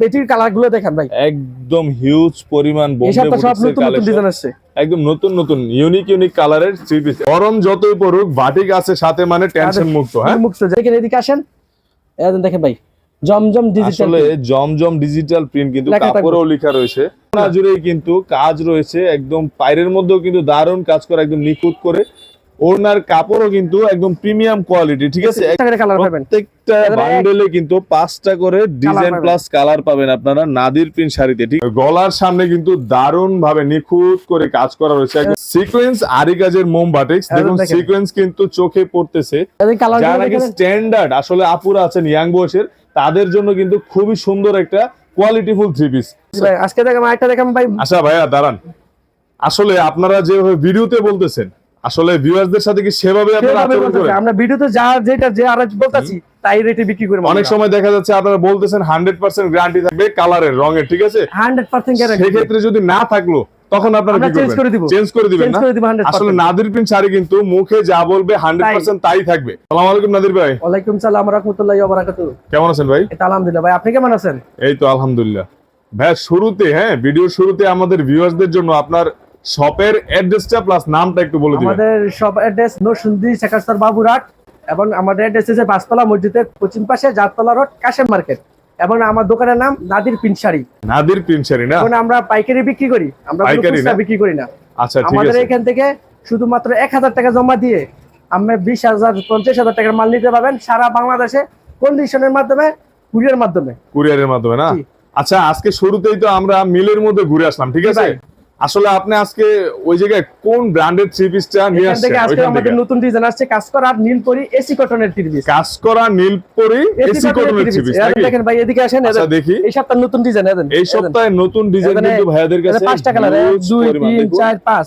পেটির কালারগুলো দেখেন ভাই। একদম হিউজ পরিমাণ সব নতুন নতুন ডিজাইন আসছে। একদম নতুন নতুন ইউনিক ইউনিক কালারের থ্রি পিস গরম যতই পড়ুক বাটিক আছে সাথে মানে টেনশন মুক্ত হ্যাঁ? মুক্ত। দেখেন এদিকে আসেন। এই দেখেন ভাই জমজম ডিজিটাল আসলে জমজম ডিজিটাল প্রিন্ট কিন্তু। কাপড়েও লেখা রয়েছে। না জুড়েই কিন্তু কাজ রয়েছে একদম পায়ের মধ্যেও কিন্তু দারুণ কাজ করা একদম নিখুঁত করে। ওনার কাপড়ও কিন্তু একদম প্রিমিয়াম কোয়ালিটি ঠিক আছে? প্রত্যেকটা বান্ডেলে কিন্তু পাঁচটা করে ডিজাইন প্লাস কালার পাবেন আপনারা নাদির প্রিন্ট শাড়িতে ঠিক? গলার সামনে কিন্তু দারুণ ভাবে নিখুঁত করে কাজ করা রয়েছে। সিকোয়েন্স আরি কাজের মোম বাটিক্স দেখুন সিকোয়েন্স কিন্তু চোখে পড়তেছে। যারা নাকি স্ট্যান্ডার্ড আসলে আপুরা আছেন ইয়াং বয়সের তাদের জন্য কিন্তু খুবই সুন্দর একটা কোয়ালিটিফুল থ্রি পিস আজকে দেখেন আরেকটা দেখেন ভাই। আচ্ছা ভাইয়া দাঁড়ান। আসলে আপনারা যেভাবে ভিডিওতে বলতেছেন আসলে ভিউয়ারদের সাথে কি সেভাবে আপনারা আচরণ করেন? আমরা ভিডিওতে যা যেটা যে আর বলতাছি তাই রেটে বিক্রি করি অনেক সময় দেখা যাচ্ছে আপনারা বলতেছেন হান্ড্রেড পার্সেন্ট গ্যারান্টি থাকবে কালারের রঙের ঠিক আছে? হান্ড্রেড পার্সেন্ট গ্যারান্টি সেক্ষেত্রে যদি না থাকল তখন আপনারা কি চেঞ্জ করে দিব। চেঞ্জ করে দিবেন না? আসলে নাদির প্রিন্ট শাড়ি কিন্তু মুখে যা বলবে হান্ড্রেড পার্সেন্ট তাই থাকবে। সালাম আলাইকুম নাদির ভাই। ওয়ালাইকুম সালাম রহমতুল্লাহ বারাকাতু কেমন আছেন ভাই? এটা আলহামদুলিল্লাহ। ভাই আপনি কেমন আছেন? এই তো আলহামদুলিল্লাহ। ভাই শুরুতে হ্যাঁ ভিডিও শুরুতে আমাদের ভিউয়ার্সদের জন্য আপনার শপের অ্যাড্রেসটা প্লাস নামটা একটু বলে দিবেন। আমাদের সব অ্যাড্রেস নরসুন্দি শেখাস্তর বাবুরহাট এবং আমাদের অ্যাড্রেস হচ্ছে পাঁচতলা মসজিদের পশ্চিম পাশে জাততলা রোড কাশেম মার্কেট এবং আমার দোকানের নাম নাদির পিন শাড়ি নাদির শাড়ি না? এবং আমরা পাইকারি বিক্রি করি আমরা পাইকারি? বিক্রি করি না। আচ্ছা ঠিক আমাদের আছে। এখান থেকে শুধুমাত্র এক হাজার টাকা জমা দিয়ে আমরা বিশ হাজার পঞ্চাশ হাজার টাকার মাল নিতে পারবেন সারা বাংলাদেশে কন্ডিশনের মাধ্যমে কুরিয়ার মাধ্যমে। কুরিয়ারের মাধ্যমে না? আচ্ছা আজকে শুরুতেই তো আমরা মিলের মধ্যে ঘুরে আসলাম ঠিক আছে। আসলে আপনি আজকে ওই জায়গায় কোন ব্র্যান্ডের থ্রি পিসটা নিয়ে আসছেন থেকে আজকে আমাদের নতুন ডিজাইন আসছে কাজ করা আর নীলপরি এসি কটনের তিরিশ কাজ করা নীলপরি এসি কটনের থ্রি পিস নাকি? দেখেন ভাই এদিকে আসেন আচ্ছা দেখি। এই সপ্তাহ নতুন ডিজাইন এদের। এই সপ্তাহে নতুন ডিজাইন কিন্তু ভাইয়াদের কাছে পাঁচটা কালার এক huge দুই পরিমাণ। তিন দেখুন। চার পাঁচ।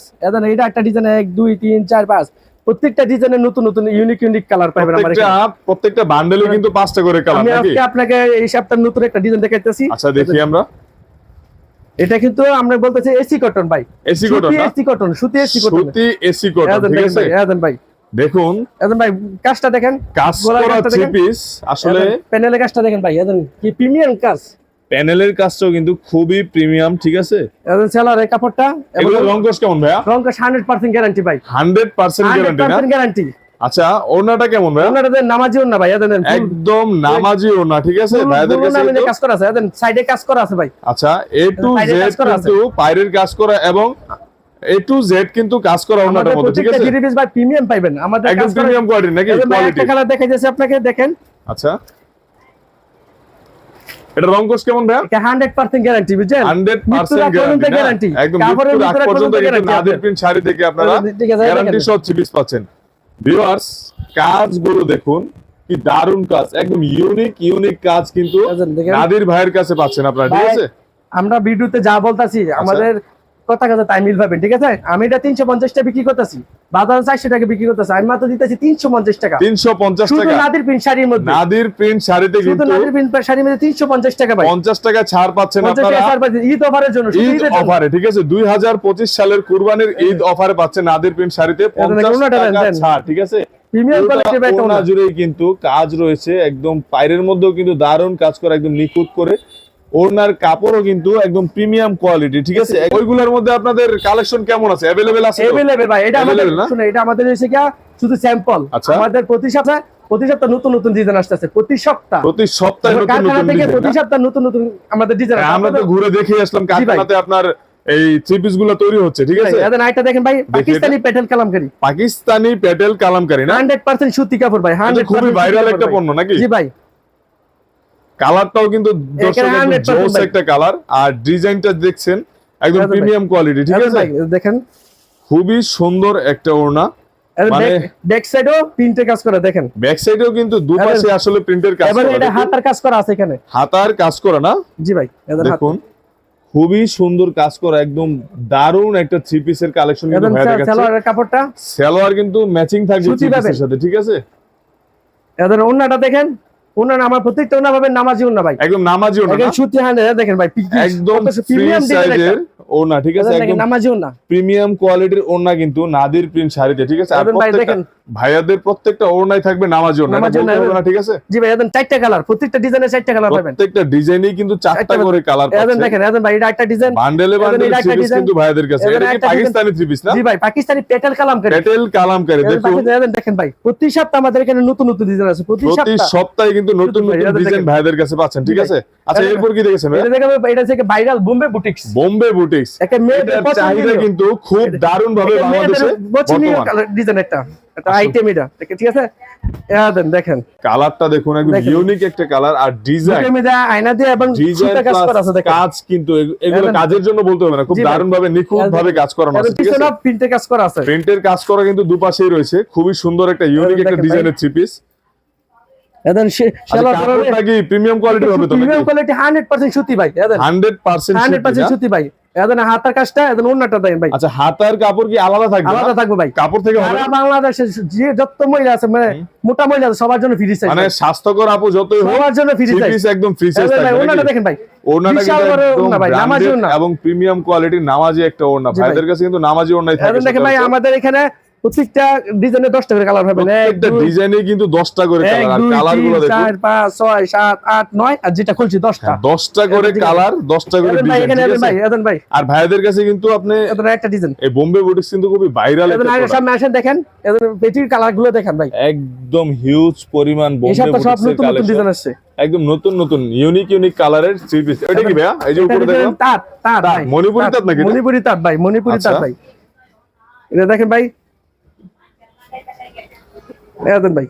এটা একটা ডিজাইন এক দুই তিন চার পাঁচ। প্রত্যেকটা ডিজাইনের নতুন নতুন ইউনিক ইউনিক কালার পাবেন আমার প্রত্যেকটা এখানে। প্রত্যেকটা বান্ডেলে কিন্তু পাঁচটা করে কালার আমি আজকে আপনাকে এই সপ্তাহে নতুন একটা ডিজাইন দেখাইতেছি। আচ্ছা দেখি আমরা। এটা কিন্তু আমরা বলতেছি এসি কটন ভাই। এসি কটন এসি কটন সুতি এসি কটন। সুতি এসি কটন ঠিক আছে? ভাই এদেন ভাই। দেখুন এদেন ভাই কাজটা দেখেন। কাজ করা থ্রি পিস আসলে প্যানেলের কাজটা দেখেন ভাই এদেন কি প্রিমিয়াম কাজ। প্যানেলের কাজটাও কিন্তু খুবই প্রিমিয়াম ঠিক আছে? এদেন সেলারের কাপড়টা এবং রং রংকশ কেমন ভাইয়া? রং হান্ড্রেড পার্সেন্ট গ্যারান্টি ভাই। হান্ড্রেড পার্সেন্ট হান্ড্রেড গ্যারান্টি না পার্সেন্ট গ্যারান্টি আচ্ছা ওড়নাটা কেমন ভাইয়া আপনারা নামাজিও না ভাই এদেন একদম নামাজি ওড়না ঠিক আছে? ভাইয়াদের কাছে কাজ করা আছে এদেন সাইডে কাজ করা আছে ভাই। আচ্ছা এ টু জেড। কিন্তু বাইরের কাজ করা এবং এ টু জেড কিন্তু কাজ করা আমাদের মধ্যে ঠিক আছে? জিনিস ভাই প্রিমিয়াম পাইবেন। আমাদের একদম প্রিমিয়াম কোয়ালিটি নাকি? কোয়ালিটি একটা কালার দেখা যাচ্ছে আপনাকে দেখেন। আচ্ছা। এটা রংকশ কেমন ভাইয়া? এটা হান্ড্রেড পার্সেন্ট গ্যারান্টি বুঝছেন? হান্ড্রেড মৃত্যুর পার্সেন্ট আগ পর্যন্ত গ্যারান্টি একদম কাপড়ের আগ পর্যন্ত প্রিন্ট শাড়ি থেকে আপনারা গ্যারান্টি। সহ পাচ্ছেন। ভিউয়ার্স কাজগুলো দেখুন কি দারুণ কাজ একদম ইউনিক ইউনিক কাজ কিন্তু দেখেন। নাদির ভাইয়ের কাছে পাচ্ছেন আপনারা ঠিক আছে? আমরা ভিডিওতে যা বলতাছি আমাদের কথা কথা তাই মিল পাবেন ঠিক আছে? আমি এটা তিনশো পঞ্চাশ টাকা বিক্রি করতেছি। বাজারে চারশো টাকা বিক্রি করতেছি। আমি মাত্র দিতেছি তিনশো পঞ্চাশ টাকা। তিনশো পঞ্চাশ টাকা। নাদির প্রিন্ট শাড়ির মধ্যে। নাদির প্রিন্ট শাড়িতে কিন্তু নাদির প্রিন্ট শাড়ির মধ্যে তিনশো পঞ্চাশ টাকা ভাই পঞ্চাশ টাকা ছাড় পাচ্ছেন আপনারা। ঈদ অফারের জন্য ঈদ অফারে ঠিক আছে? দুই হাজার পঁচিশ সালের কুরবানির ঈদ অফারে পাচ্ছেন নাদির প্রিন্ট শাড়িতে। পঞ্চাশ টাকা ছাড় ঠিক আছে? প্রিমিয়াম কোয়ালিটির ভাই জুড়েই কিন্তু কাজ রয়েছে একদম পায়ের মধ্যেও কিন্তু দারুণ কাজ করা একদম নিখুঁত করে। ওড়নার কাপড়ও কিন্তু একদম প্রিমিয়াম কোয়ালিটি ঠিক আছে? ওইগুলোর মধ্যে আপনাদের কালেকশন কেমন আছে? অ্যাভেলেবেল আছে? এভেলেবেল ভাই এটা আমাদের শুনে এটা আমাদের হচ্ছে কি শুধু স্যাম্পল আচ্ছা। আমাদের প্রতি সপ্তাহে প্রতি সপ্তাহ নতুন নতুন ডিজাইন আসতেছে প্রতি সপ্তাহ। প্রতি সপ্তাহে নতুন নতুন থেকে প্রতি না? সপ্তাহ নতুন নতুন আমাদের ডিজাইন হ্যাঁ, আমরা তো ঘুরে দেখে আসলাম। কারখানাতে আপনার এই থ্রি পিসগুলো তৈরি হচ্ছে ঠিক আছে? এদের আইটা দেখেন ভাই পাকিস্তানি প্যাটেল কালামকারি। পাকিস্তানি প্যাটেল কালামকারি না? হান্ড্রেড পার্সেন্ট সুতি কাপড় ভাই এটা হান্ড্রেড খুবই ভাইরাল একটা পণ্য নাকি? জি ভাই। কালারটাও কিন্তু দর্শক এখানে 100% জোস একটা কালার আর ডিজাইনটা দেখছেন একদম প্রিমিয়াম কোয়ালিটি ঠিক আছে? দেখেন। খুবই সুন্দর একটা ওড়না। মানে- ব্যাক সাইডও প্রিন্টের কাজ করা দেখেন। ব্যাক সাইডেও কিন্তু দুপাশে আসলে প্রিন্টের কাজ করা এটা হাতার কাজ করা আছে এখানে। হাতার কাজ করা না? জি ভাই দেখুন খুবই সুন্দর কাজ করা একদম দারুণ একটা থ্রি পিসের কালেকশন কিন্তু এদের দেখাচ্ছে। সালোয়ারের কাপড়টা। সালোয়ার কিন্তু ম্যাচিং থাকবে সুতি থ্রি পিসের সাথে ঠিক আছে? এদের ওন্নাটা দেখেন। ওন্না আমার প্রত্যেকটা ওন্না পাবেন নামাজি ওন্না ভাই। একদম নামাজি ওড়না একদম সুতি হান্ড্রেড দেখেন ভাই কি- কি- একদম কত ফ্রি premium একটা। ওড়না ঠিক আছে? একদম নামাজিও না প্রিমিয়াম কোয়ালিটির ওড়না কিন্তু নাদির প্রিন্ট শাড়িতে ঠিক আছে? আর প্রত্যেকটা ভাইয়াদের প্রত্যেকটা ওড়নায় থাকবে নামাজি ঠিক আছে? জি ভাই চারটা কালার প্রত্যেকটা ডিজাইনে চারটা কালার পাবেন। প্রত্যেকটা ডিজাইনই কিন্তু চারটা করে কালার দেখেন এদের ভাই এটা একটা ডিজাইন বান্ডেলে বান্ডেলে। কিন্তু ভাইয়াদের কাছে। এটা কি পাকিস্তানি থ্রি পিস না? জি ভাই পাকিস্তানি পেটেল পেটেল কালামকারী দেখুন। দেখেন ভাই প্রতি সপ্তাহে আমাদের এখানে নতুন নতুন ডিজাইন আছে। প্রতি সপ্তাহে কিন্তু নতুন নতুন ডিজাইন দেখেন। ভাইয়াদের কাছে পাচ্ছেন ঠিক আছে? আচ্ছা এরপর কি দেখেছেন? এটা ভাই, এটা থেকে viral Bombay boutiques. Bombay boutiques. একটা মেয়ে চাহিদা কিন্তু খুব দারুণ ভাবে বাংলাদেশে বর্তমান। ডিজাইন একটা। একটা আইটেম এটা। ঠিক- আছে? দেন, দেখেন। কালারটা দেখুন একদম ইউনিক একটা কালার আর ডিজাইন আয়না দিয়ে এবং সুতা কাজ করা আছে দেখেন। কাজ কিন্তু এগুলো কাজের জন্য বলতে হবে না খুব। দারুণ ভাবে নিখুঁত ভাবে কাজ করানো আছে ঠিক আছে? কাজ করা আছে। প্রিন্টের কাজ করা কিন্তু দুপাশেই রয়েছে খুবই সুন্দর একটা ইউনিক একটা ডিজাইনের থ্রি পিস এদেন সেলা প্রিমিয়াম কোয়ালিটি হবে তো প্রিমিয়াম কোয়ালিটি 100% সুতি ভাই এদেন। 100% 100% সুতি ভাই। এদেন হাতার কাজটা এদেন অন্যটা দেন ভাই। আচ্ছা হাতার কাপড় কি আলাদা থাকবে আলাদা থাকবে ভাই। কাপড় থেকে হবে? বাংলাদেশে যে যত মহিলা আছে মানে মোটা মহিলা আছে সবার জন্য ফ্রি সাইজ মানে স্বাস্থ্যকর আপু যতই হোক সবার জন্য ফ্রি সাইজ একদম ফ্রি সাইজ ভাই থাকবে? দেখেন কিন্তু নামাজি এবং প্রিমিয়াম কোয়ালিটির নামাজি একটা ভাইদের কাছে কিন্তু নামাজি ওড়নাই থাকে দেখেন ভাই আমাদের এখানে প্রত্যেকটা ডিজাইনে 10টা করে কালার এক প্রত্যেকটা ডিজাইনে কিন্তু 10টা করে কালার কালারগুলো দেখুন। চার পাঁচ ছয় সাত আট নয় আর যেটা খুলছি দশটা। 10টা করে কালার 10টা করে ডিজাইন ভাই আর ভাইদের কাছে কিন্তু আপনি একটা ডিজাইন এই বোম্বে বুটিক্স কিন্তু খুবই ভাইরাল। সামনে আসেন দেখেন। পেটির কালারগুলো দেখেন ভাই। একদম হিউজ পরিমাণ বোম্বে সপ্তাহে সব নতুন নতুন ডিজাইন আসছে। একদম নতুন নতুন ইউনিক ইউনিক কালারের থ্রি পিস এটা কি ভাইয়া? এই যে উপরে দেখেন তাঁত তাঁত মণিপুরি তাঁত নাকি মণিপুরি তাঁত ভাই মণিপুরি তাঁত আচ্ছা। ভাই। এটা দেখেন ভাই ভাই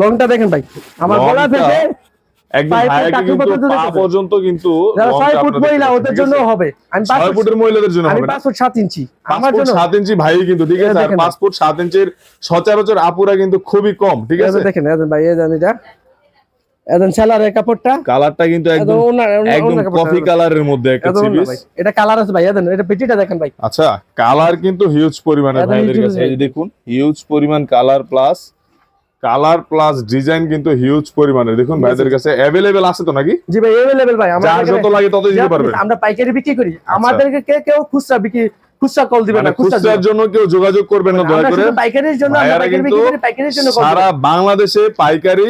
লংটা দেখেন ভাই। আমার গলা থেকে পর্যন্ত কিন্তু ফুট মহিলা ওদের জন্য হবে। আমি ফুটের মহিলাদের জন্য হবে ইঞ্চি। আমার জন্য ইঞ্চি ভাই কিন্তু ঠিক আছে? আর ফুট ইঞ্চির সচরাচর আপুরা কিন্তু খুবই কম ঠিক আছে? দেখেন ভাই এটা এদের সেলারের কাপড়টা কালারটা কিন্তু এদের একদম ওনার একদম ওনার কাপড়টা কফি কালারের মধ্যে একটা এদের থ্রি ওনার পিস ভাই এটা কালার আছে ভাই এদের এটা পেটিটা দেখেন ভাই আচ্ছা কালার কিন্তু হিউজ পরিমাণে একদম ভাইদের huge কাছে এই যে দেখুন হিউজ পরিমাণ colour plus colour plus design কিন্তু হিউজ পরিমাণের দেখুন ভাইদের কাছে অ্যাভেলেবেল আছে তো নাকি জি ভাই अवेलेबल ভাই যার আমাদের যত লাগে তত দিতে পারবেন আমরা পাইকারি বিক্রি করি আমাদেরকে কে কেউ খুচরা বিক্রি খুচরা কল দিবে মানে না খুচরা খুচরার জন্য কেউ যোগাযোগ করবেন না দয়া আমরা করে শুধু পাইকারির জন্য আমরা ভাইয়ারা পাইকারি কিন্তু বিক্রি করি পাইকারির জন্য call সারা বাংলাদেশে পাইকারি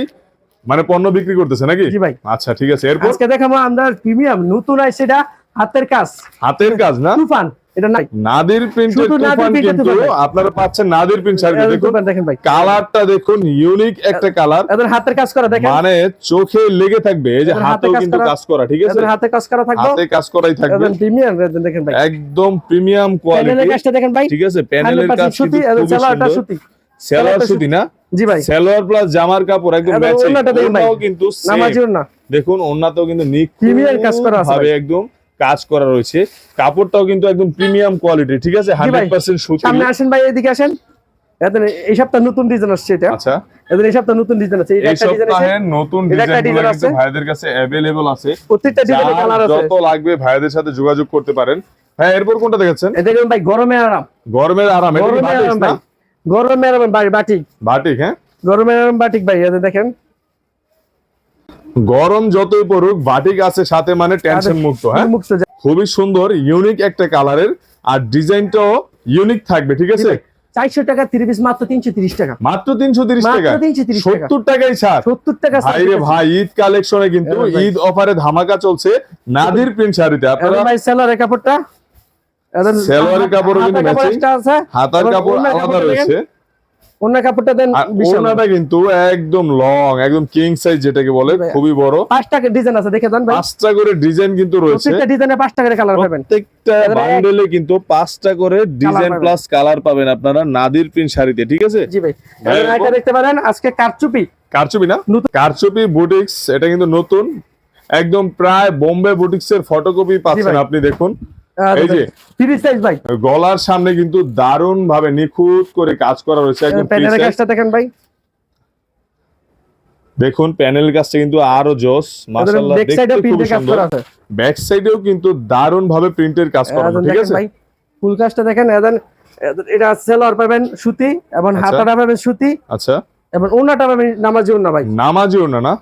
মানে পণ্য বিক্রি করতেছে নাকি? জি ভাই। আচ্ছা ঠিক আছে। এরপর? আজকে দেখাবো আমরা প্রিমিয়াম। নতুন আইছে এটা হাতের কাজ। হাতের কাজ না? তুফান। এটা নাই। নাদির প্রিন্টের তুফান কিন্তু আপনারা পাচ্ছেন নাদির প্রিন্ট শাড়ি দেখুন ভাই। কালারটা দেখুন ইউনিক একটা কালার। এদের হাতের কাজ করা দেখেন। মানে চোখে লেগে থাকবে এই যে হাতেও কাজ কিন্তু করা- কাজ করা ঠিক আছে? হাতে কাজ করা থাকবে। হাতে কাজ করাই থাকবে। এদের প্রিমিয়াম দেখেন ভাই। একদম প্রিমিয়াম প্যানেলের কোয়ালিটি কাজটা দেখেন ভাই। ঠিক আছে প্যানেলের 100% কাজ সুতি কিন্তু এদের খুবই সালোয়ারটা সুন্দর। সুতি। সেলোয়ার সুতি। না? জি ভাই। সেলোয়ার প্লাস জামার কাপড় একদম ম্যাচিং। কিন্তু নামাজিও না দেখুন কিন্তু কাজ করা আছে ভাবে একদম কাজ করা রয়েছে। কাপড়টাও কিন্তু একদম প্রিমিয়াম কোয়ালিটি ঠিক আছে? হান্ড্রেড পার্সেন্ট সুতি। সামনে আসেন ভাই এদিকে আসেন। এই সপ্তাহ নতুন ডিজাইন আসছে এটা। আচ্ছা। এই সপ্তাহ নতুন ডিজাইন আছে। এটা এই একটা ডিজাইন আছে। সপ্তাহে নতুন ডিজাইন আছে। ভাইদের কাছে অ্যাভেলেবল আছে। প্রত্যেকটা ডিজাইনের কালার আছে। যত লাগবে ভাইদের সাথে যোগাযোগ করতে পারেন। হ্যাঁ এরপর কোনটা দেখাচ্ছেন এটা দেখুন ভাই গরমে আরাম। গরমের আরাম এটা গরমে আরাম বাটিক। বাটিক হ্যাঁ? গরমে আরাম বাটিক ভাই এদের দেখেন। গরম যতই পড়ুক বাটিক আছে সাথে মানে টেনশন মুক্ত হ্যাঁ? মুক্ত খুবই সুন্দর ইউনিক একটা কালারের আর ডিজাইনটাও ইউনিক থাকবে ঠিক আছে? চারশো টাকা তিরিশ পিস মাত্র তিনশো তিরিশ টাকা। মাত্র তিনশো তিরিশ টাকা? 330 টাকা। সত্তর টাকাই ছাড়। সত্তর টাকা ভাই রে ভাই ঈদ কালেকশনে কিন্তু ঈদ অফারে ধামাকা চলছে নাদির প্রিন্ট শাড়িতে। আপনারা ভাই সেলারের কাপড়টা? সেলোয়ারের কাপড়ও কিন্তু আছে। হাতার কাপড় আলাদা রয়েছে। অন্য কাপড়টা দেন ওড়নাটা কিন্তু একদম লং একদম কিং সাইজ যেটাকে বলে খুবই বড়। পাঁচ টাকা ডিজাইন আছে দেখে দেন ভাই। পাঁচটা করে ডিজাইন কিন্তু রয়েছে। প্রত্যেকটা ডিজাইনে পাঁচ টাকা কালার পাবেন। প্রত্যেকটা বান্ডেলে কিন্তু পাঁচটা করে ডিজাইন প্লাস কালার পাবেন আপনারা নাদির প্রিন্ট শাড়িতে ঠিক আছে? জি ভাই। এটা দেখতে পারেন আজকে কারচুপি। কারচুপি না। কারচুপি বুটিক্স এটা কিন্তু নতুন। একদম প্রায় বোম্বে বুটিক্স এর ফটোকপি পাচ্ছেন আপনি দেখুন। এই যে তিরিশ সাইজ ভাই। গলার সামনে কিন্তু দারুণ ভাবে নিখুঁত করে কাজ করা রয়েছে একদম প্যানেলের কাজটা দেখেন ভাই। দেখুন প্যানেল কাজটা কিন্তু আরও জোস মাশাআল্লাহ ব্যাক দেখতে খুব সুন্দর। করা আছে। ব্যাক সাইডেও কিন্তু দারুণ ভাবে প্রিন্টের কাজ এদের ঠিক আছে? ভাই ফুল কাজটা দেখেন এদের এটা সেলোয়ার পাবেন সুতি এবং আচ্ছা। হাতাটা পাবেন সুতি আচ্ছা। এবং ওনাটা পাবেন নামাজি ওনা ভাই। নামাজিও না না?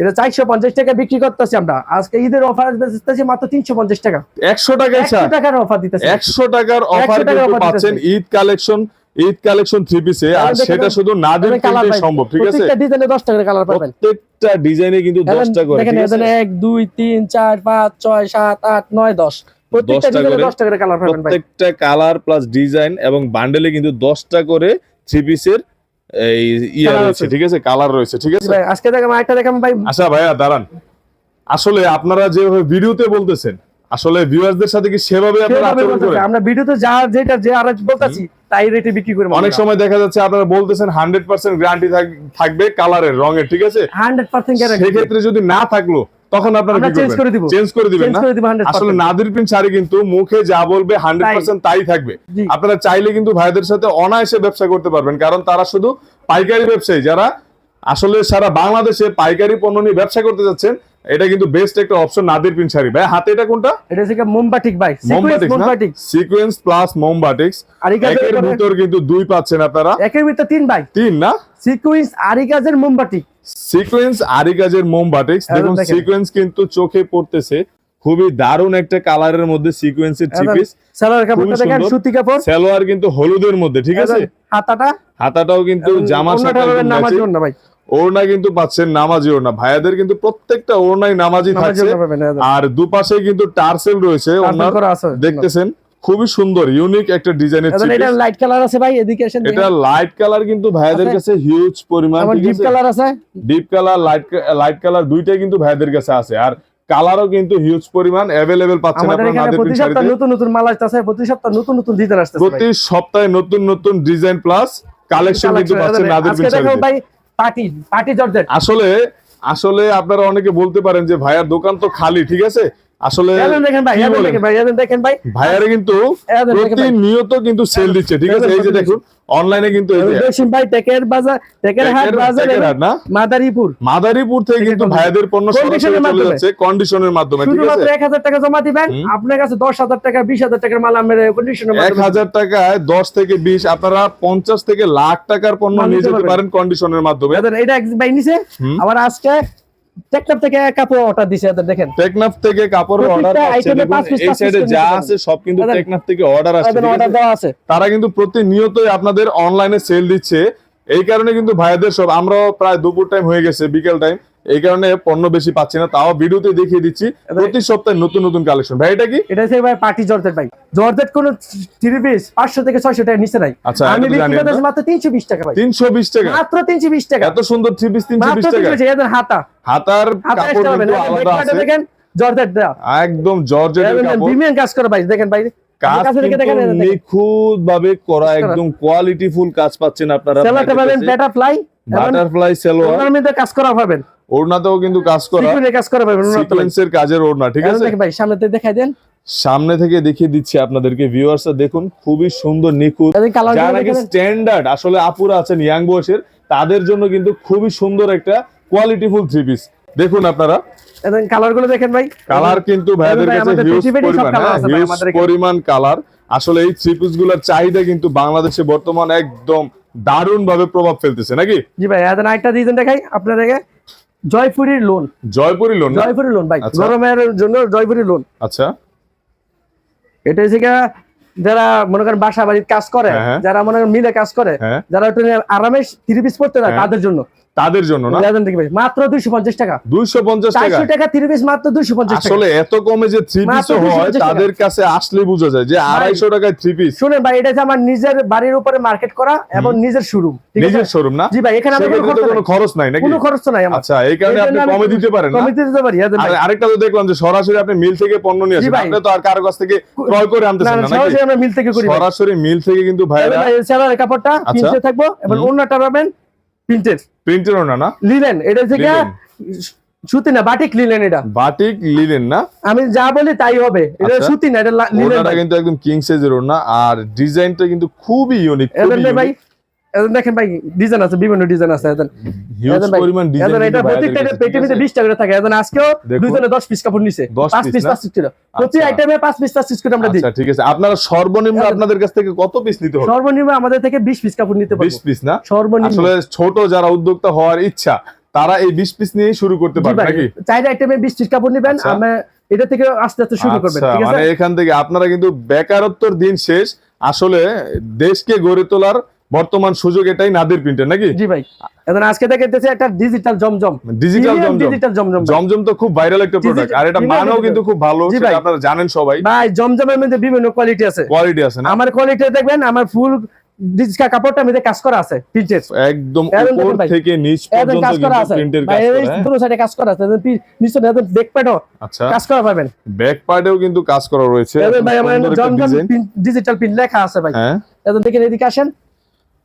এটা চারশো পঞ্চাশ টাকা বিক্রি করতেছি আমরা। আজকে ঈদের অফার বেচতেছি মাত্র তিনশো পঞ্চাশ টাকা। একশো টাকায় একশো টাকার অফার দিতেছি। একশো টাকার 100 অফার পাচ্ছেন Eid collection Eid collection three পিসে আর সেটা শুধু প্রিন্টে পাই। সম্ভব ঠিক আছে? প্রত্যেকটা ডিজাইনে দশ টাকার কালার পাবেন। প্রত্যেকটা ডিজাইনে কিন্তু এখন দশটা করে দেখেন এখানে এক দুই তিন চার পাঁচ ছয় সাত আট নয় দশ। প্রত্যেকটা দশটা ডিজাইনে করে। দশ টাকার কালার পাবেন প্রত্যেকটা কালার প্লাস ডিজাইন এবং বান্ডেলে কিন্তু দশটা করে থ্রি পিসের এই ইয়া রয়েছে ঠিক আছে? কালার রয়েছে ঠিক আছে? ভাই আজকে দেখেন আরেকটা দেখেন ভাই। আচ্ছা ভাইয়া দাঁড়ান। আসলে আপনারা যেভাবে ভিডিওতে বলতেছেন আসলে ভিউয়ারদের সাথে কি সেভাবে আপনারা আচরণ করেন? আমরা ভিডিওতে যা যেটা যে আর বলতাছি তাই রেটে বিক্রি করে অনেক সময় দেখা যাচ্ছে আপনারা বলতেছেন হান্ড্রেড পার্সেন্ট গ্যারান্টি থাকবে কালারের রঙের ঠিক আছে? হান্ড্রেড পার্সেন্ট গ্যারান্টি সেক্ষেত্রে যদি না থাকল তখন আপনারা কি চেঞ্জ করে দিব। চেঞ্জ করে দিবেন না? আসলে নাদির প্রিন্ট শাড়ি কিন্তু মুখে যা বলবে হান্ড্রেড পার্সেন্ট তাই থাকবে। আপনারা চাইলে কিন্তু ভাইদের সাথে অনায়াসে ব্যবসা করতে পারবেন কারণ তারা শুধু পাইকারি ব্যবসায়ী। যারা আসলে সারা বাংলাদেশে পাইকারি পণ্য নিয়ে ব্যবসা করতে যাচ্ছেন এটা কিন্তু বেস্ট একটা অপশন নাদির প্রিন্ট শাড়ি ভাই হাতে এটা কোনটা? এটা হচ্ছে মোমবাটিক ভাই। না? মোমবাটিক সিকোয়েন্স প্লাস মোমবাটিক্স একের ভিতর কিন্তু দুই পাচ্ছেন আপনারা। একের ভিতরে তিন ভাই। তিন না? সিকুয়েন্স আরি কাজের মোমবাটিক সিকোয়েন্স আরি কাজের মোমবাটিক্স হ্যাঁ, দেখুন সিকোয়েন্স কিন্তু চোখে পড়তেছে। খুবই দারুণ একটা কালারের মধ্যে সিকোয়েন্সের থ্রি পিস সালোয়ার কাপড়টা দেখেন সুতি কাপড়। সালোয়ার কিন্তু হলুদের মধ্যে ঠিক আছে? হাতাটা? হাতাটাও কিন্তু জামার সাথে নামাজি। ওড়না ভাই। ওড়না কিন্তু পাচ্ছেন নামাজি ওড়না। ভাইয়াদের কিন্তু প্রত্যেকটা ওড়নাই নামাজি থাকছে। আর দুপাশে কিন্তু টার্সেল রয়েছে আছে দেখতেছেন? খুবই সুন্দর ইউনিক একটা ডিজাইনের এখন এটা লাইট কালার আছে ভাই এদিকে এসে এটা লাইট কালার কিন্তু ভাইয়াদের কাছে হিউজ পরিমাণ ঠিক ডিপ আছে? কালার আছে? Deep colour light light colour দুইটাই কিন্তু ভাইয়াদের কাছে আছে। আর কালারও কিন্তু হিউজ পরিমাণ অ্যাভেলেবেল পাচ্ছেন আপনারা প্রতি সপ্তাহে নতুন নতুন মাল আসতেছে প্রতি সপ্তাহে নতুন নতুন ডিজাইন আসতেছে প্রতি সপ্তাহে নতুন নতুন ডিজাইন প্লাস কালেকশন কিন্তু পাচ্ছেন নাদির ভাই পার্টি পার্টি জর্জেট। আসলে আসলে আপনারা অনেকে বলতে পারেন যে ভাইয়ার দোকান তো খালি, ঠিক আছে? আসলে দেখেন ভাই? দেখেন ভাই ভাইয়ারে কিন্তু প্রতিনিয়ত কিন্তু সেল দিচ্ছে ঠিক আছে? এই যে দেখুন। অনলাইনে কিন্তু দেখছেন ভাই টেকের বাজার টেকের হাট বাজার না? মাদারীপুর। মাদারীপুর থেকে কিন্তু ভাইয়াদের পণ্য চলে মাধ্যমে। যাচ্ছে কন্ডিশনের মাধ্যমে ঠিক আছে? এক হাজার টাকা জমা দিবেন আপনার কাছে দশ হাজার টাকা বিশ হাজার টাকার মাল আমরা কন্ডিশনের এক হাজার টাকায় দশ থেকে বিশ আপনারা পঞ্চাশ থেকে লাখ টাকার পণ্য নিয়ে যেতে পারেন কন্ডিশনের মাধ্যমে। এটা ভাই নিছে। আবার আজকে টেকনাপ থেকে কাপড় অর্ডার দিছে এদের দেখেন। টেকনাফ থেকে কাপড় অর্ডার piece, এই সাইডে যা আছে সব কিন্তু টেকনাফ থেকে অর্ডার আসছে অর্ডার? দেওয়া আছে। তারা কিন্তু প্রতিনিয়তই আপনাদের অনলাইনে সেল দিচ্ছে। এই কারণে কিন্তু ভাইয়াদের সব আমরা প্রায় দুপুর টাইম হয়ে গেছে বিকেল টাইম এই কারণে পণ্য বেশি পাচ্ছি না তাও ভিডিওতে দেখিয়ে দিচ্ছি। প্রতি সপ্তাহে নতুন নতুন কালেকশন। ভাই এটা কি? এটা হচ্ছে ভাই পার্টি জর্জেট ভাই। জর্জেট কোন থ্রি পিস পাঁচশো থেকে ছয়শো টাকা নিচে নাই। আচ্ছা, আমি বিক্রি করতেছি মাত্র তিনশো বিশ টাকা ভাই। তিনশো বিশ টাকা? মাত্র তিনশো বিশ টাকা। এত সুন্দর থ্রি পিস তিনশো বিশ টাকা? এদের হাতা। হাতার কাপড় আলাদা আছে। দেখেন জর্জেট দেওয়া একদম জর্জেটের কাপড়। প্রিমিয়াম কাজ করে ভাই দেখেন ভাই। কাজ। নিখুঁত ভাবে করা একদম কোয়ালিটি ফুল কাজ পাচ্ছেন আপনারা। সেলারটা পাবেন বেটার ফ্লাই বাটারফ্লাই সালোয়ার কাজ করা পাবেন। ওড়নাতেও কিন্তু কাজ করা। কাজ করা পাবেন সিকোয়েন্সের কাজের ওড়না ঠিক আছে? ভাই সামনে থেকে দেখাই দেন। সামনে থেকে দেখিয়ে দিচ্ছি আপনাদেরকে ভিউয়ার্স দেখুন খুবই সুন্দর নিখুঁত। যারা নাকি স্ট্যান্ডার্ড আসলে আপুরা আছেন ইয়াং বয়সের তাদের জন্য কিন্তু খুবই সুন্দর একটা কোয়ালিটিফুল থ্রি পিস দেখুন আপনারা। এদের কালারগুলো দেখেন ভাই। কালার কিন্তু ভাইদের কাছে হিউজ পরিমাণ হ্যাঁ, আছে হিউজ আমাদের পরিমাণ কালার আসলে এই থ্রি পিসগুলোর চাহিদা কিন্তু বাংলাদেশে বর্তমান একদম দারুণ ভাবে প্রভাব ফেলতেছে নাকি? জি ভাই এদের আরেকটা ডিজাইন দেখাই আপনাদেরকে। জয়পুরীর লোন জয়পুরি লোন জয়পুরের জয়পুরী লোন ভাই। আচ্ছা। গরমের জন্য জয়পুরী লোন আচ্ছা। এটা হচ্ছে কি যারা মনে করেন বাসা বাড়ির কাজ করে হ্যাঁ, হ্যাঁ। যারা মনে করেন মিলে কাজ করে হ্যাঁ। যারা একটু আরামে থ্রি পিস পড়তে হ্যাঁ। তাদের জন্য। তাদের জন্য না? ভাই, মাত্র দুইশো পঞ্চাশ টাকা। দুইশো পঞ্চাশ টাকা। চারশো টাকা থ্রি পিস মাত্র দুইশো পঞ্চাশ টাকা। আসলে এত কমে যে থ্রি পিস হয় তাদের কাছে আসলে বোঝা যায় যে আড়াইশো টাকায় থ্রি পিস শুনেন ভাই এটা আমার নিজের বাড়ির উপরে মার্কেট করা এবং নিজের শোরুম নিজের শোরুম না? জি ভাই এখানে আমার কোনো খরচ নাই। নাকি? কোনো খরচ নাই আমার। আচ্ছা এই কারণে আপনি কমে দিতে পারেন না? কমিতে দিতে পারি আর আরেকটা তো দেখলাম যে সরাসরি আপনি মিল থেকে পণ্য নিয়ে আসেন। আপনি তো আর কারও কাছ থেকে ক্রয় করে আনতেছেন না, সরাসরি আমরা মিল থেকে করি সরাসরি মিল থেকে কিন্তু ভাই, সেলারের কাপড়টা আচ্ছা। প্রিন্টে থাকব এবং। অন্যটা পাবেন প্রিন্টেড প্রিন্টের না না? লিলেন এটা থেকে সুতি না বাটিক লিলেন এটা। বাটিক লিলেন না? আমি যা বলি তাই হবে। এটা আচ্ছা। সুতি না এটা লিলেন কিন্তু একদম কিং সাইজের ওড়না আর ডিজাইনটা কিন্তু খুবই ইউনিক ভাই দেখেন ভাই ডিজাইন আছে বিভিন্ন ডিজাইন আছে এদের হিউজ এদের ভাই, পরিমাণ ডিজাইন এটা প্রত্যেকটা পেটে মিতে 20 টাকা থাকে এদের আজকেও দুইজনে 10 পিস কাপড় নিছে। 5 পিস 5 পিস ছিল প্রতি আচ্ছা। আইটেমে 5 পিস 5 পিস করে আমরা দিই। আচ্ছা ঠিক আছে। আপনারা সর্বনিম্ন আপনাদের কাছ থেকে কত পিস নিতে হবে? সর্বনিম্ন আমাদের থেকে 20 পিস কাপড় নিতে 20 পিস না? সর্বনিম্ন। আসলে ছোট যারা উদ্যোক্তা হওয়ার ইচ্ছা তারা এই বিশ পিস নিয়ে শুরু করতে পারবে নাকি? চার আইটেমে বিশ পিস কাপড় নেবেন আচ্ছা। এটা থেকে আস্তে আস্তে শুরু করবেন ঠিক আছে? মানে এখান থেকে আপনারা কিন্তু বেকারত্বর দিন শেষ। আসলে দেশকে গড়ে তোলার বর্তমান সুযোগ এটাই নাদের প্রিন্টের নাকি? জি ভাই। এখন আজকে দেখেছে একটা ডিজিটাল জমজম। ডিজিটাল জমজম। ডিজিটাল জমজম ভাই। জমজম তো খুব ভাইরাল একটা প্রোডাক্ট আর এটা মানও কিন্তু খুব ভালো সেটা আপনারা জানেন সবাই। ভাই জমজমের মধ্যে বিভিন্ন কোয়ালিটি আছে। কোয়ালিটি আছে না? আমার কোয়ালিটি দেখবেন আমার ফুল ডিজিটাল কাপড়টা মধ্যে কাজ করা আছে প্রিন্টেড একদম উপর থেকে নিচ পর্যন্ত কাজ করা আছে। প্রিন্টের ভাই কাজ এই করা হ্যাঁ? দুটো সাইডে কাজ করা আছে। নিচে একদম ব্যাক প্যাডও আচ্ছা। কাজ করা পাবেন। ব্যাক পার্টেও কিন্তু কাজ করা রয়েছে। ভাই আমার জমজম ডিজিটাল প্রিন্ট লেখা আছে ভাই। হ্যাঁ। এখন দেখেন এদিকে আসেন।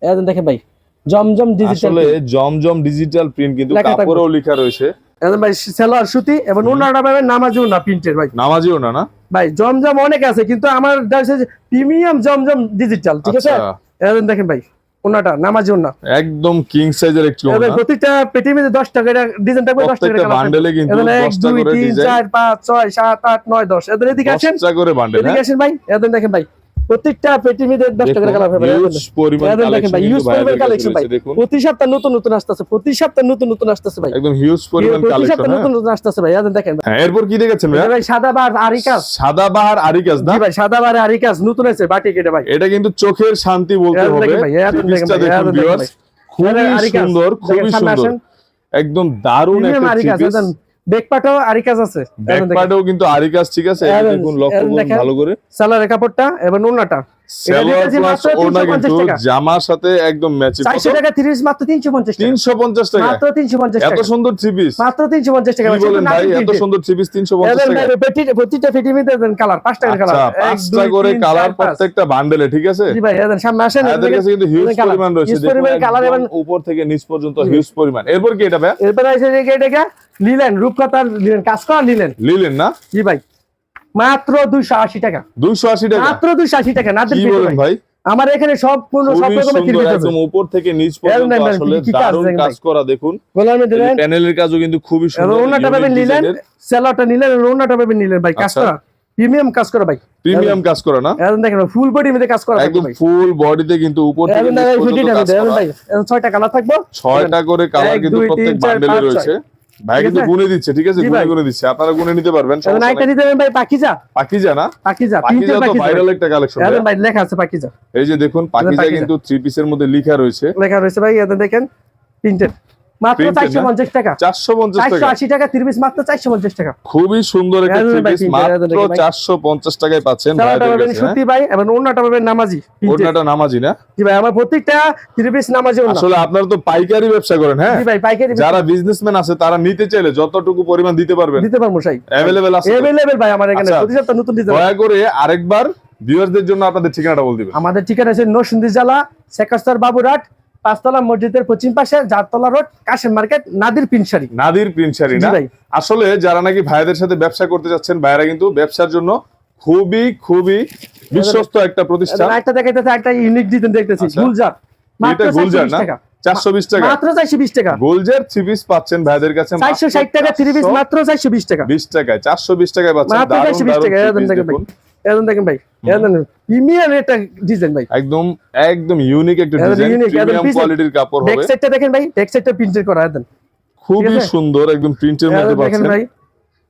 এখন দেখেন ভাই জমজম ডিজিটাল আসলে জমজম ডিজিটাল প্রিন্ট কিন্তু কাপড়েও লেখা রয়েছে। এখন ভাই সেলোয়ার সুতি এবং অন্যটা পাবেন নামাজিও না প্রিন্টের ভাই। নামাজিও না না? ভাই জমজম অনেক আছে কিন্তু আমার প্রিমিয়াম জমজম ডিজিটাল ঠিক আছে? আচ্ছা। এখন দেখেন ভাই ওনাটা নামাজিও না। একদম কিং সাইজের একটু এবার প্রতিটা পেটির মধ্যে দশ টাকা ডিজাইন থাকবে দশ টাকা প্রত্যেকটা বান্ডেলে কিন্তু এখানে এক দশটা দুই করে তিন ডিজাইন চার পাঁচ ছয় সাত আট নয় দশ। এদের এদিকে আসেন। দশটা করে বান্ডেল এদিকে আসেন ভাই। এদের দেখেন ভাই প্রত্যেকটা পেটির মধ্যে দশ টাকা কালার হবে পরিমাণ এদের ভাই ইউজ পরিমাণ কালেকশন ভাই। প্রতি সপ্তাহ নতুন নতুন আসতেছে প্রতি সপ্তাহ নতুন নতুন আসতেছে ভাই। একদম হিউজ পরিমাণ প্রতি কালেকশন সপ্তাহ নতুন নতুন আসতেছে ভাই দেখেন হ্যাঁ এরপর কি দেখেছেন ভাই? ভাই সাদা আরিকাস। সাদা বাহার আরিকাস না? ভাই সাদা আরিকাস নতুন আছে বাটি কেটে ভাই। এটা কিন্তু চোখের শান্তি বলতে হবে। দেখেন খুবই সুন্দর খুবই সুন্দর। একদম দারুণ একটা আরিকাস থ্রি পিস একদম ব্যাক পার্টও আরিকাস আছে কিন্তু আরিকাস ঠিক আছে? দেখুন লক্ষ্য করুন ভালো করে। কাপড়টা এবং ওন্নাটা সালোয়ার দিতেছি প্লাস মাত্র ওনা 350 কিন্তু টাকা। জামার সাথে একদম ম্যাচিং চারশো টাকা তিরিশ মাত্র তিনশো পঞ্চাশ টাকা। 350 টাকা। মাত্র তিনশো পঞ্চাশ এত সুন্দর থ্রি পিস মাত্র তিনশো পঞ্চাশ টাকা। বলেন ভাই? এত সুন্দর থ্রি পিস 350 টাকা। প্রতিটা কালার কালার আচ্ছা পাঁচটা করে কালার প্রত্যেকটা বান্ডেলে ঠিক আছে? জি ভাই এদের সামনে আসেন এদের কাছে কিন্তু হিউজ পরিমাণ রয়েছে পরিমাণ এবং- উপর থেকে নিচ পর্যন্ত হিউজ পরিমাণ। এরপর কি এটা ভাই এরপরে যে এটা লিলেন রূপকথার লিলেন কাজ করা লিলেন লিলেন না? জি ভাই মাত্র দুইশো আশি টাকা। 280 টাকা? মাত্র দুইশো আশি টাকা না ভাই? আমার এখানে সব কোনো সব রকমের উপর থেকে নিচ পর্যন্ত আসলে কি কাজ দারুণ কাজ করা দেখুন। প্যানেলের কাজও কিন্তু খুবই সুন্দর রোনাটা পাবেন নিলেন সেলাটা নিলেন রোনাটা পাবেন নিলেন ভাই কাজ আচ্ছা। করা। প্রিমিয়াম কাজ করা ভাই। প্রিমিয়াম কাজ করা না? এখন দেখেন ফুল বডি মধ্যে কাজ করা একদম ফুল বডিতে কিন্তু উপর থেকে নিচ পর্যন্ত কাজ করা। ভাই এখন ছয়টা কালার থাকব। ছয়টা করে কালার কিন্তু প্রত্যেক বান্ডেলে রয়েছে। ভাই কিন্তু গুনে দিচ্ছে ঠিক আছে? গুনে ভাই। গুনে দিচ্ছে। আপনারা গুনে নিতে পারবেন আইটা দিতে হবে ভাই পাকিজা। পাকিজা না? পাকিজা পাকিজা তো ভাইরাল একটা কালেকশন এখন ভাই। লেখা আছে পাকিজা। এই যে দেখুন পাকিজা। কিন্তু থ্রি পিসের মধ্যে লেখা রয়েছে। লেখা রয়েছে ভাই এটা দেখেন প্রিন্টেড মাত্র Printed চারশো না? পঞ্চাশ টাকা। টাকা। টাকা মাত্র খুবই সুন্দর একটা পিস মাত্র টাকায় পাচ্ছেন সালাটা ভাইদের পাবেন কাছে, সুতি ভাই এবং অন্যটা পাবেন নামাজি হ্যাঁ? নামাজি না? জি ভাই আমার প্রত্যেকটা থ্রি পিস নামাজি ওড়না। আসলে আপনারা তো পাইকারি ব্যবসা করেন হ্যাঁ? জি ভাই পাইকারি যারা বিজনেসম্যান আছে তারা নিতে চাইলে যতটুকু পরিমাণ দিতে পারবেন। দিতে পারব সাই। আছে? ভাই আমার এখানে। আচ্ছা। প্রতি সপ্তাহ নতুন ডিজাইন দয়া করে আরেকবার ভিউয়ারদের জন্য আপনাদের ঠিকানাটা বল দিবেন। আমাদের ঠিকানা আছে নরসিংদী জেলা শেখাস্তর বাবুরাট পাঁচতলা মসজিদের পশ্চিম পাশে জাততলা রোড কাশেম মার্কেট নাদির পিনসারি নাদির প্রিন্সারি জি না আসলে যারা নাকি ভাইদের সাথে ব্যবসা করতে যাচ্ছেন ভাইরা কিন্তু ব্যবসার জন্য খুবই খুবই বিশ্বস্ত একটা প্রতিষ্ঠান। একটা দেখাইতেছে একটা ইউনিক ডিজাইন দেখতেছি আচ্ছা। গুলজার। এটা গুলজার না? চারশো বিশ টাকা? মাত্র চারশো বিশ টাকা। গোলজার থ্রি পিস পাচ্ছেন ভাইদের কাছে চারশো ষাট টাকা থ্রি পিস মাত্র চারশো বিশ টাকা। বিশ টাকায় চারশো বিশ টাকায় পাচ্ছেন দারুণ 420 দারুণ এরকম দেখেন ভাই। এখন প্রিমিয়াম একটা ডিজাইন ভাই। একদম একদম ইউনিক একটা ডিজাইন প্রিমিয়াম কোয়ালিটির কাপড় ব্যাক সাইডটা দেখেন ভাই ব্যাক সাইডটা প্রিন্টেড করা একদম খুবই সুন্দর একদম প্রিন্টের মধ্যে পাচ্ছেন। ভাই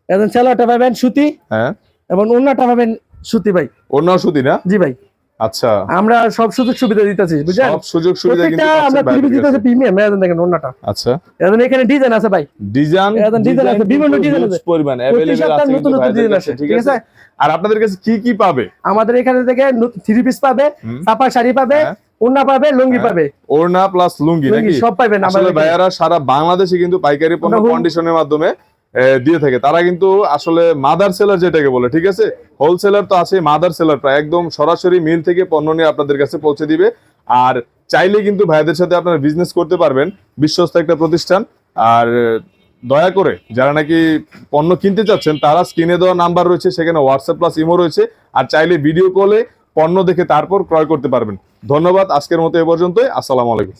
এখন চালাটা পাবেন সুতি হ্যাঁ। এবং ওন্নাটা পাবেন সুতি ভাই। ওন্না সুতি না? জি ভাই। আচ্ছা আমরা সব সুযোগ সুবিধা দিতেছি বুঝলেন সব সুযোগ সুবিধা কিন্তু প্রত্যেকটা আমরা পাচ্ছেন টিভি ভাইদের দিতেছি কাছে। প্রিমিয়াম এখন দেখেন অন্যটা আচ্ছা এখন এখানে ডিজাইন আছে ভাই ডিজাইন এখন design আছে, বিভিন্ন design আছে। পরিমাণ প্রতি अवेलेबल সপ্তাহে আছে নতুন কিন্তু নতুন ভাইদের ডিজাইন কাছে, আছে ঠিক ঠিক আছে আছে আর আপনাদের কাছে কি কি পাবে আমাদের এখানে থেকে থ্রি পিস পাবে হুম। চাপা শাড়ি পাবে হ্যাঁ। ওন্না পাবে লুঙ্গি হ্যাঁ। পাবে ওড়না প্লাস লুঙ্গি লুঙ্গি নাকি সব পাবেন আসলে আমাদের এখানে। ভাইয়ারা সারা বাংলাদেশে কিন্তু পাইকারি পণ্য আমরা home- কন্ডিশনের মাধ্যমে আহ, দিয়ে থাকে। তারা কিন্তু আসলে মাদার সেলার যেটাকে বলে, ঠিক আছে? হোলসেলার তো আছে মাদার সেলার প্রায়। একদম সরাসরি মিল থেকে পণ্য নিয়ে আপনাদের কাছে পৌঁছে দিবে। আর চাইলে কিন্তু ভাইদের সাথে আপনারা বিজনেস করতে পারবেন, বিশ্বস্ত একটা প্রতিষ্ঠান। আর দয়া করে, যারা নাকি পণ্য কিনতে চাচ্ছেন, তারা স্ক্রিনে দেওয়া নাম্বার রয়েছে, সেখানে হোয়াটসঅ্যাপ প্লাস ইমো রয়েছে। আর চাইলে ভিডিও কলে পণ্য দেখে তারপর ক্রয় করতে পারবেন। ধন্যবাদ, আজকের মতো এ পর্যন্তই। আসসালামু আলাইকুম।